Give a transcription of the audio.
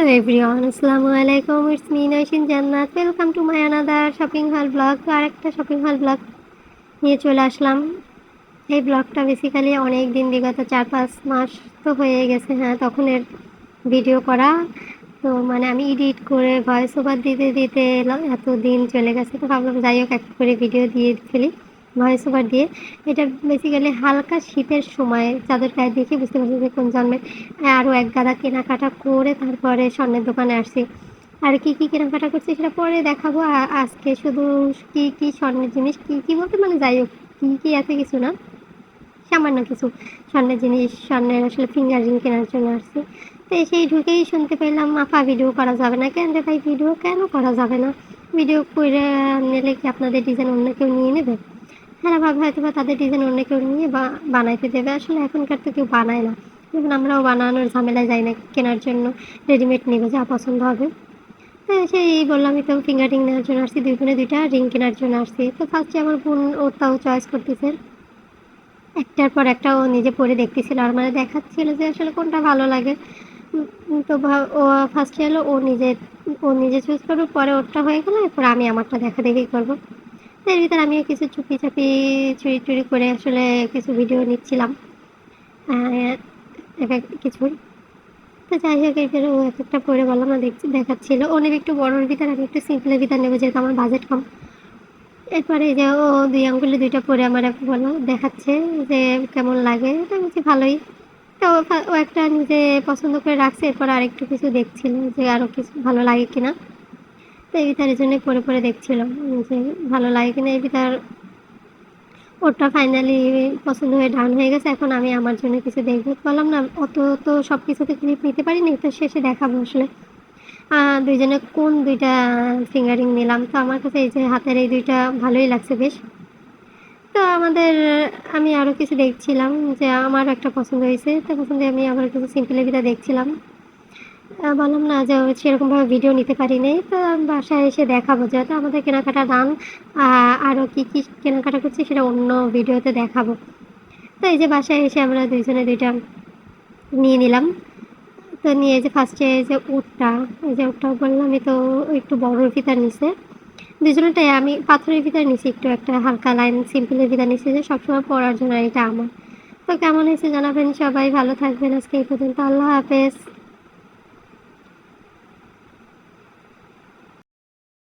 Hello everyone আসসালামু আলাইকুম it's me Nausin Jannat welcome to my another shopping haul vlog তো আরেকটা shopping haul blog নিয়ে চলে আসলাম। এই ব্লগটা বেসিক্যালি অনেক দিন বিগত চার পাঁচ মাস তো হয়ে গেছে হ্যাঁ তখন এর ভিডিও করা। তো মানে আমি এডিট করে ভয়েস ওভার দিতে দিতে এত দিন চলে গেছে। তো ভাবলাম যাই হোক একটা করে ভিডিও দিয়ে ফেলি। ভয়েস ওভার দিয়ে। এটা বেসিক্যালি হালকা শীতের সময় চাদর গায়ে দেখে বুঝতে পারছি যে কোন জন্মের আরও এক গাদা কেনাকাটা করে তারপরে স্বর্ণের দোকানে আসছি। আর কি কি কেনাকাটা করছি সেটা পরে দেখাবো। আজকে শুধু কি কি স্বর্ণের জিনিস, কি কি বলতে মানে যাই হোক, কি কি আছে কিছু না। সামান্য কিছু স্বর্ণের জিনিস, স্বর্ণের আসলে ফিঙ্গার রিং কেনার জন্য আসছি। তো সেই ঢুকেই শুনতে পেলাম, আপা ভিডিও করা যাবে না কেন ভাই? ভিডিও কেন করা যাবে না? ভিডিও করে নিলে কি আপনাদের ডিজাইন অন্য কেউ নিয়ে নেবে? হ্যাঁ ভাবে হয়তো বা তাদের ডিজাইন অন্য কেউ নিয়ে বা বানাইতে দেবে। আসলে এখনকার তো কেউ বানায় না। যেমন আমরাও বানানোর ঝামেলায় যাই না, কেনার জন্য রেডিমেড নেবে যা পছন্দ হবে। হ্যাঁ সেই বললামই তো ফিঙ্গার রিং নেওয়ার জন্য আসছি, দুই বোনে দুইটা রিং কেনার জন্য আসছি। তো ফার্স্টে আমার বোন ওর তাও চয়েস করতেছে। একটার পর একটা ও নিজে পরে দেখতেছিল আর মানে দেখাচ্ছিল যে আসলে কোনটা ভালো লাগে। তো ও ফার্স্টে এলো, ও নিজে ও নিজে চুজ করবে পরে ওরটা হয়ে গেলে এরপর আমি আমারটা দেখা দেখি করব। এর ভিতরে আমিও কিছু চুপি চাপি, চুরি টুরি করে আসলে কিছু ভিডিও নিচ্ছিলাম। কিছু। তো যাই হোক, এর ও এক একটা পরে বললাম না দেখছি দেখাচ্ছিল। ও নেবে একটু বড়োর ভিতর, আমি একটু সিম্পলের ভিতর নেব, যেহেতু আমার বাজেট কম। এরপরে যে ও দুই আঙ্গুলে দুইটা পরে আমার বলো দেখাচ্ছে যে কেমন লাগে। আমি বলছি, ভালোই। তো ও একটা নিজে পছন্দ করে রাখছে, এরপর আরেকটু কিছু দেখছিল যে আরও কিছু ভালো লাগে কিনা। এই ভিতর এই জন্য পরে পরে দেখছিলাম যে ভালো লাগে কিনা এই ভিতর ওটা ফাইনালি পছন্দ হয়ে ডান হয়ে গেছে, এখন আমি আমার জন্য কিছু দেখব। বললাম, না, অত তো সব কিছুতে ক্লিপ নিতে পারি পারিনি, তো শেষে দেখাবো আসলে। দুইজনে কোন দুইটা ফিঙ্গারিং নিলাম? তো আমার কাছে এই যে হাতের এই দুইটা ভালোই লাগছে বেশ। তো আমাদের, আমি আরও কিছু দেখছিলাম যে আমার একটা পছন্দ হয়েছে, তো পছন্দ আমি আবার কিছু সিম্পলের ভিতরে দেখছিলাম। বললাম না যে সেরকমভাবে ভিডিও নিতে পারিনি। তো বাসায় এসে দেখাবো। যেহেতু আমাদের কেনাকাটা দান আরও কী কী কেনাকাটা করছি সেটা অন্য ভিডিওতে দেখাবো। তো এই যে বাসায় এসে আমরা দুইজনে দুইটা নিয়ে নিলাম। তো নিয়ে যে ফার্স্টে যে উটটা, এই যে উটটা বললামই তো একটু বড়োর ভিতর নিছে। দুজনেটাই আমি পাথরের ভিতর নিছি একটু একটা হালকা লাইন সিম্পলের ভিতর নিছি যে সবসময় পড়ার জন্য এটা আমার। তো কেমন হয়েছে জানাবেন সবাই, ভালো থাকবেন আজকে এই পর্যন্ত। আল্লাহ হাফেজ।